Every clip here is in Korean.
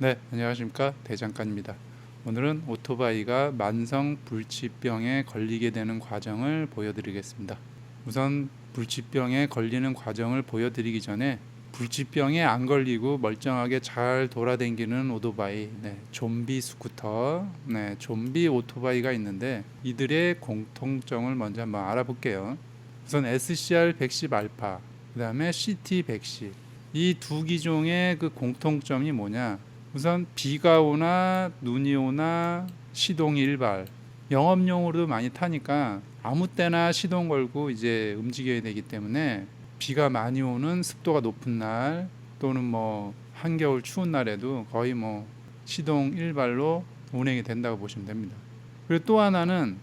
네, 안녕하십니까 대장간입니다. 오늘은 오토바이가 만성 불치병에 걸리게 되는 과정을 보여드리겠습니다. 우선 불치병에 걸리는 과정을 보여드리기 전에 불치병에 안 걸리고 멀쩡하게 잘 돌아다니는 오토바이, 네, 좀비 스쿠터, 네, 좀비 오토바이가 있는데 이들의 공통점을 먼저 한번 알아볼게요. 우선 SCR 110 알파, 그다음에 CT 110. 이 두 기종의 그 공통점이 뭐냐? 우선 비가 오나 눈이 오나 시동 일발 영업용으로도 많이 타니까 아무 때나 시동 걸고 이제 움직여야 되기 때문에 비가 많이 오는 습도가 높은 날 또는 뭐 한겨울 추운 날에도 거의 뭐 시동 일발로 운행이 된다고 보시면 됩니다. 그리고 또 하나는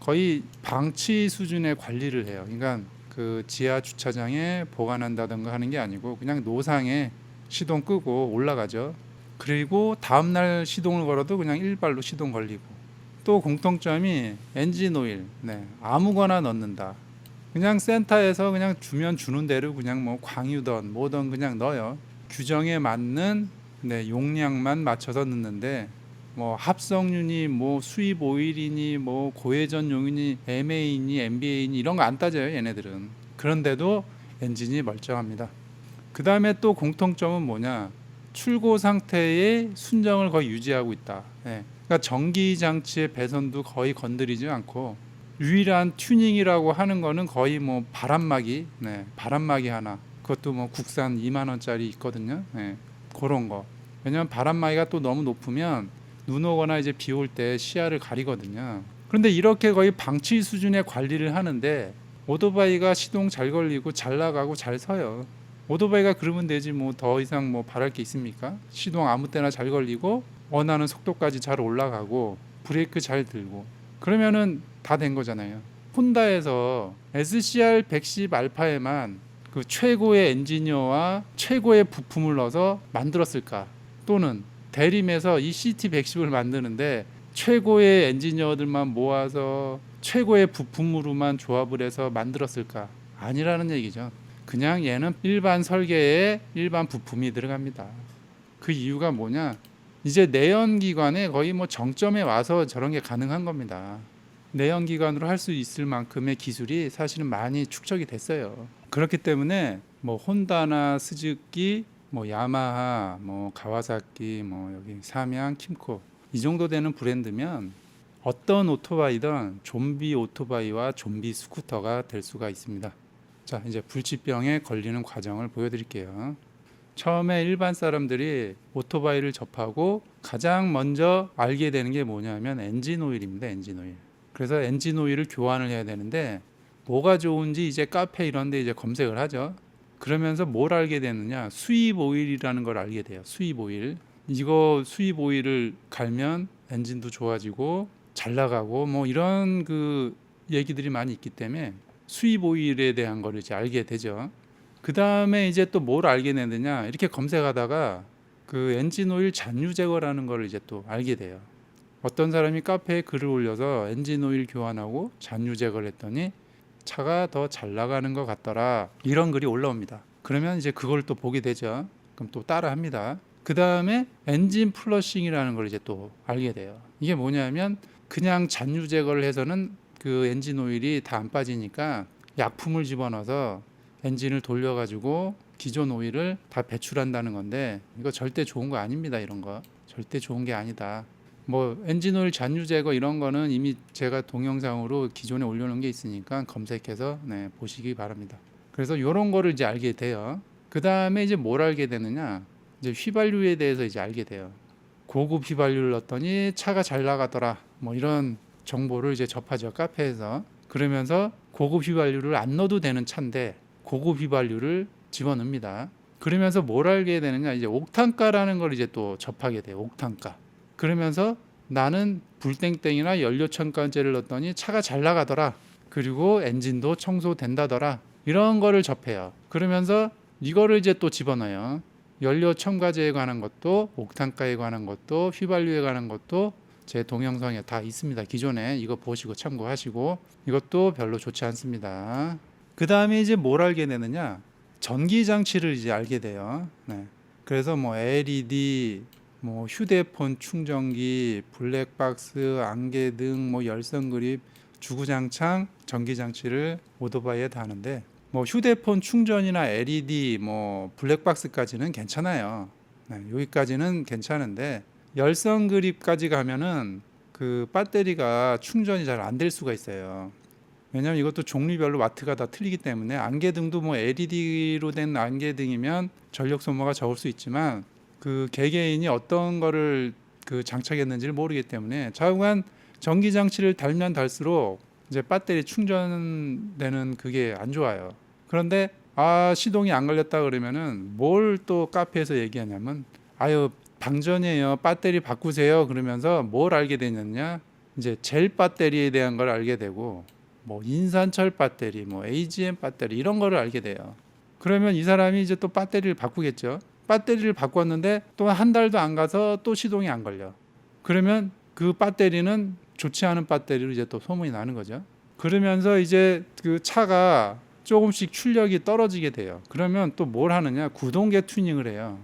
거의 방치 수준의 관리를 해요. 그러니까 그 지하 주차장에 보관한다든가 하는 게 아니고 그냥 노상에 시동 끄고 올라가죠. 그리고 다음 날 시동을 걸어도 그냥 일발로 시동 걸리고. 또 공통점이 엔진 오일. 네 아무거나 넣는다. 그냥 센터에서 그냥 주면 주는 대로 그냥 뭐 광유던 뭐든 그냥 넣어요. 규정에 맞는 네 용량만 맞춰서 넣는데 뭐 합성유니 뭐 수입 오일이니 뭐 고회전 용이니 MA니 MBA니 이런 거 안 따져요 얘네들은. 그런데도 엔진이 멀쩡합니다. 그 다음에 또 공통점은 뭐냐 출고 상태의 순정을 거의 유지하고 있다. 예. 그러니까 전기 장치의 배선도 거의 건드리지 않고 유일한 튜닝이라고 하는 거는 거의 뭐 바람막이, 네, 바람막이 하나. 그것도 뭐 국산 2만 원짜리 있거든요. 예. 그런 거. 왜냐면 바람막이가 또 너무 높으면 눈 오거나 이제 비 올 때 시야를 가리거든요. 그런데 이렇게 거의 방치 수준의 관리를 하는데 오토바이가 시동 잘 걸리고 잘 나가고 잘 서요. 오토바이가 그러면 되지 뭐 더 이상 뭐 바랄 게 있습니까? 시동 아무 때나 잘 걸리고 원하는 속도까지 잘 올라가고 브레이크 잘 들고 그러면은 다 된 거잖아요. 혼다에서 SCR 110 알파에만 그 최고의 엔지니어와 최고의 부품을 넣어서 만들었을까? 또는 대림에서 이 CT 110을 만드는데 최고의 엔지니어들만 모아서 최고의 부품으로만 조합을 해서 만들었을까? 아니라는 얘기죠. 그냥 얘는 일반 설계에 일반 부품이 들어갑니다. 그 이유가 뭐냐? 이제 내연기관에 거의 뭐 정점에 와서 저런 게 가능한 겁니다. 내연기관으로 할 수 있을 만큼의 기술이 사실은 많이 축적이 됐어요. 그렇기 때문에 뭐 혼다나 스즈키, 뭐 야마하, 뭐 가와사키, 뭐 여기 삼양, 킴코 이 정도 되는 브랜드면 어떤 오토바이든 좀비 오토바이와 좀비 스쿠터가 될 수가 있습니다. 자, 이제 불치병에 걸리는 과정을 보여드릴게요. 처음에 일반 사람들이 오토바이를 접하고 가장 먼저 알게 되는 게 뭐냐면 엔진 오일입니다. 엔진 오일. 그래서 엔진 오일을 교환을 해야 되는데 뭐가 좋은지 이제 카페 이런 데 이제 검색을 하죠. 그러면서 뭘 알게 되느냐? 수입 오일이라는 걸 알게 돼요. 수입 오일. 이거 수입 오일을 갈면 엔진도 좋아지고 잘 나가고 뭐 이런 그 얘기들이 많이 있기 때문에 수입 오일에 대한 걸 이제 알게 되죠. 그 다음에 이제 또 뭘 알게 되느냐 이렇게 검색하다가 그 엔진 오일 잔유 제거라는 걸 이제 또 알게 돼요. 어떤 사람이 카페에 글을 올려서 엔진 오일 교환하고 잔유 제거를 했더니 차가 더 잘 나가는 것 같더라 이런 글이 올라옵니다. 그러면 이제 그걸 또 보게 되죠. 그럼 또 따라 합니다. 그 다음에 엔진 플러싱이라는 걸 이제 또 알게 돼요. 이게 뭐냐면 그냥 잔유 제거를 해서는 그 엔진 오일이 다 안 빠지니까 약품을 집어넣어서 엔진을 돌려가지고 기존 오일을 다 배출한다는 건데 이거 절대 좋은 거 아닙니다. 이런 거 절대 좋은 게 아니다. 뭐 엔진 오일 잔유 제거 이런 거는 이미 제가 동영상으로 기존에 올려놓은 게 있으니까 검색해서 네, 보시기 바랍니다. 그래서 이런 거를 이제 알게 돼요. 그 다음에 이제 뭘 알게 되느냐? 이제 휘발유에 대해서 이제 알게 돼요. 고급 휘발유를 넣었더니 차가 잘 나가더라. 뭐 이런 정보를 이제 접하죠 카페에서 그러면서 고급 휘발유를 안 넣어도 되는 차인데 고급 휘발유를 집어넣습니다. 그러면서 뭘 알게 되느냐 이제 옥탄가라는 걸 이제 또 접하게 돼요 옥탄가. 그러면서 나는 불땡땡이나 연료 첨가제를 넣었더니 차가 잘 나가더라. 그리고 엔진도 청소된다더라. 이런 거를 접해요. 그러면서 이거를 이제 또 집어넣어요. 연료 첨가제에 관한 것도 옥탄가에 관한 것도 휘발유에 관한 것도 제 동영상에 다 있습니다. 기존에 이거 보시고 참고하시고 이것도 별로 좋지 않습니다. 그 다음에 이제 뭘 알게 되느냐? 전기 장치를 이제 알게 돼요. 네. 그래서 뭐 LED, 뭐 휴대폰 충전기, 블랙박스, 안개등, 뭐 열선 그립, 주구장창 전기 장치를 오토바이에 다는데 뭐 휴대폰 충전이나 LED, 뭐 블랙박스까지는 괜찮아요. 네, 여기까지는 괜찮은데 열선 그립까지 가면은 그 배터리가 충전이 잘 안 될 수가 있어요. 왜냐하면 이것도 종류별로 와트가 다 틀리기 때문에 안개등도 뭐 LED로 된 안개등이면 전력 소모가 적을 수 있지만 그 개개인이 어떤 거를 그 장착했는지를 모르기 때문에 좌우간 전기 장치를 달면 달수록 이제 배터리 충전되는 그게 안 좋아요. 그런데 아 시동이 안 걸렸다 그러면은 뭘 또 카페에서 얘기하냐면 아유 방전이에요. 배터리 바꾸세요. 그러면서 뭘 알게 되느냐? 이제 젤 배터리에 대한 걸 알게 되고 뭐 인산철 배터리 뭐 AGM 배터리 이런 거를 알게 돼요. 그러면 이 사람이 이제 또 배터리를 바꾸겠죠. 배터리를 바꿨는데 또 한 달도 안 가서 또 시동이 안 걸려. 그러면 그 배터리는 좋지 않은 배터리로 이제 또 소문이 나는 거죠. 그러면서 이제 그 차가 조금씩 출력이 떨어지게 돼요. 그러면 또 뭘 하느냐? 구동계 튜닝을 해요.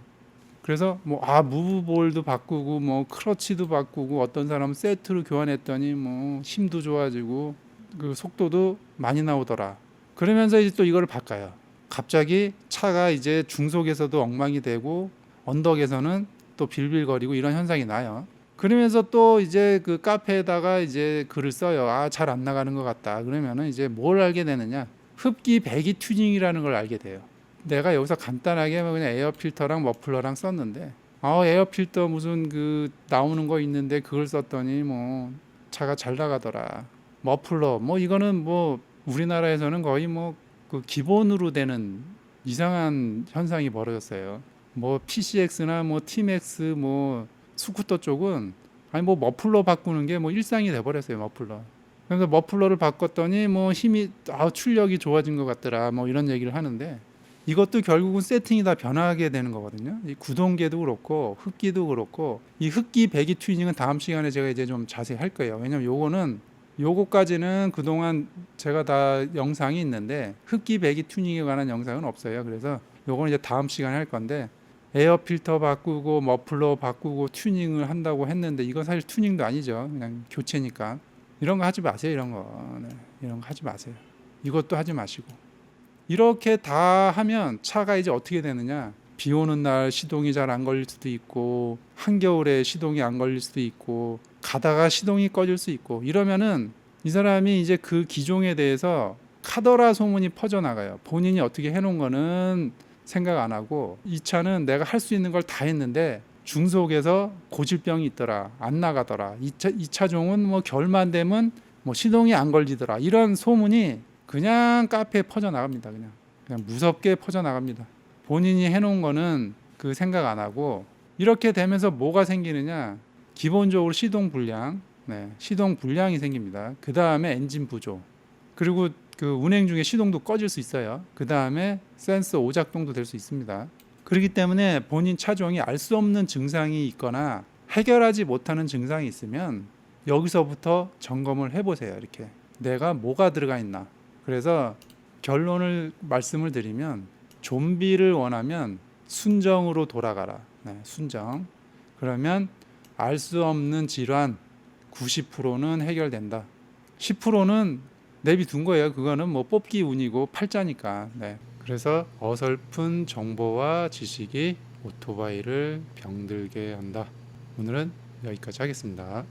그래서 뭐 아 무브볼도 바꾸고 뭐 크러치도 바꾸고 어떤 사람은 세트로 교환했더니 뭐 힘도 좋아지고 그 속도도 많이 나오더라. 그러면서 이제 또 이거를 바꿔요. 갑자기 차가 이제 중속에서도 엉망이 되고 언덕에서는 또 빌빌거리고 이런 현상이 나요. 그러면서 또 이제 그 카페에다가 이제 글을 써요. 아 잘 안 나가는 것 같다. 그러면은 이제 뭘 알게 되느냐? 흡기 배기 튜닝이라는 걸 알게 돼요. 내가 여기서 간단하게 뭐 그냥 에어 필터랑 머플러랑 썼는데 아 에어 필터 무슨 그 나오는 거 있는데 그걸 썼더니 뭐 차가 잘 나가더라. 머플러 뭐 이거는 뭐 우리나라에서는 거의 뭐 그 기본으로 되는 이상한 현상이 벌어졌어요. 뭐 PCX나 뭐 Tmax 뭐 스쿠터 쪽은 아니 뭐 머플러 바꾸는 게 뭐 일상이 돼 버렸어요 머플러. 그래서 머플러를 바꿨더니 뭐 힘이 아 출력이 좋아진 것 같더라 뭐 이런 얘기를 하는데 이것도 결국은 세팅이 다 변하게 되는 거거든요. 이 구동계도 그렇고 흡기도 그렇고 이 흡기 배기 튜닝은 다음 시간에 제가 이제 좀 자세히 할 거예요. 왜냐면 요거는 요거까지는 그동안 제가 다 영상이 있는데 흡기 배기 튜닝에 관한 영상은 없어요. 그래서 요거는 이제 다음 시간에 할 건데 에어 필터 바꾸고 머플러 바꾸고 튜닝을 한다고 했는데 이건 사실 튜닝도 아니죠. 그냥 교체니까. 이런 거 하지 마세요. 이런 거. 네, 이런 거 하지 마세요. 이것도 하지 마시고. 이렇게 다 하면 차가 이제 어떻게 되느냐? 비 오는 날 시동이 잘 안 걸릴 수도 있고 한겨울에 시동이 안 걸릴 수도 있고 가다가 시동이 꺼질 수 있고 이러면은 이 사람이 이제 그 기종에 대해서 카더라 소문이 퍼져나가요. 본인이 어떻게 해놓은 거는 생각 안 하고 이 차는 내가 할 수 있는 걸 다 했는데 중속에서 고질병이 있더라 안 나가더라 이, 차, 이 차종은 뭐 겨울만 되면 뭐 시동이 안 걸리더라 이런 소문이 그냥 카페에 퍼져 나갑니다 그냥. 그냥 무섭게 퍼져 나갑니다. 본인이 해놓은 거는 그 생각 안 하고 이렇게 되면서 뭐가 생기느냐? 기본적으로 시동 불량. 네, 시동 불량이 생깁니다. 그 다음에 엔진 부조 그리고 그 운행 중에 시동도 꺼질 수 있어요. 그 다음에 센서 오작동도 될 수 있습니다. 그렇기 때문에 본인 차종이 알 수 없는 증상이 있거나 해결하지 못하는 증상이 있으면 여기서부터 점검을 해보세요. 이렇게. 내가 뭐가 들어가 있나. 그래서 결론을 말씀을 드리면 좀비를 원하면 순정으로 돌아가라. 네, 순정. 그러면 알 수 없는 질환 90%는 해결된다. 10%는 내비둔 거예요. 그거는 뭐 뽑기 운이고 팔자니까. 네. 그래서 어설픈 정보와 지식이 오토바이를 병들게 한다. 오늘은 여기까지 하겠습니다.